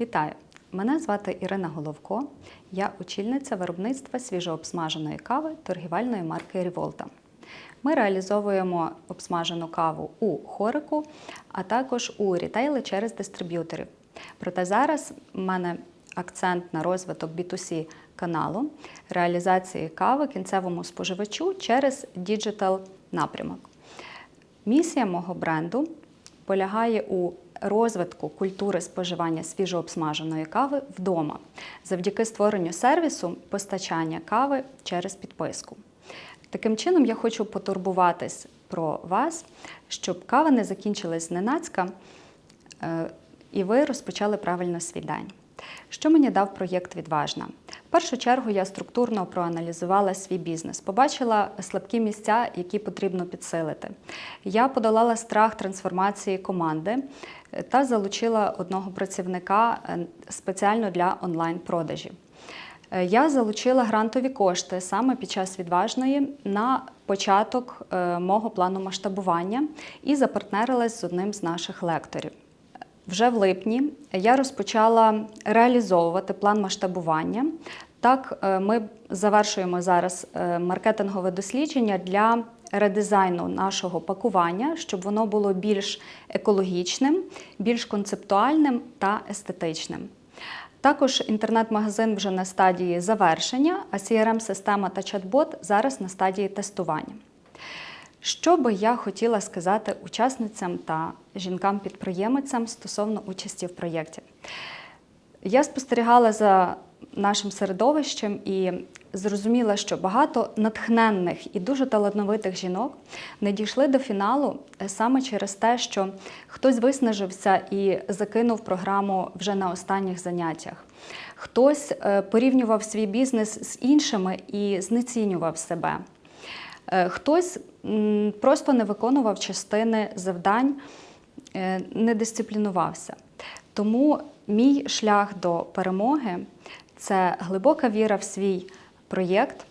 Вітаю! Мене звати Ірина Головко. Я очільниця виробництва свіжообсмаженої кави торгівельної марки Ріволта. Ми реалізовуємо обсмажену каву у хорику, а також у рітейли через дистриб'юторів. Проте зараз в мене акцент на розвиток B2C каналу, реалізації кави кінцевому споживачу через діджитал напрямок. Місія мого бренду полягає у розвитку культури споживання свіжообсмаженої кави вдома завдяки створенню сервісу постачання кави через підписку. Таким чином, я хочу потурбуватись про вас, щоб кава не закінчилась зненацька е, і ви розпочали правильно свій день. Що мені дав проєкт Відважна? В першу чергу я структурно проаналізувала свій бізнес, побачила слабкі місця, які потрібно підсилити. Я подолала страх трансформації команди е, та залучила одного працівника е, спеціально для онлайн-продажів. Е, Я залучила грантові кошти саме під час відважної на початок мого плану масштабування і запартнерилась з одним з наших лекторів. Вже в липні я розпочала реалізовувати план масштабування. Так, е, ми завершуємо зараз е, маркетингове дослідження для редизайну нашого пакування, щоб воно було більш екологічним, більш концептуальним та естетичним. Також інтернет-магазин вже на стадії завершення, а CRM-система та чат-бот зараз на стадії тестування. Що би я хотіла сказати учасницям та жінкам-підприємицям стосовно участі в проєкті? Я спостерігала за нашим середовищем і зрозуміла, що багато натхненних і дуже талановитих жінок не дійшли до фіналу е, саме через те, що хтось виснажився і закинув програму вже на останніх заняттях. Хтось е, порівнював свій бізнес з іншими і знецінював себе. Е, Хтось просто не виконував частини завдань, не дисциплінувався. Тому мій шлях до перемоги це глибока віра в свій проєкт,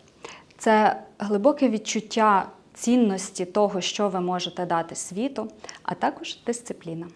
це глибоке відчуття цінності того, що ви можете дати світу, а також дисципліна.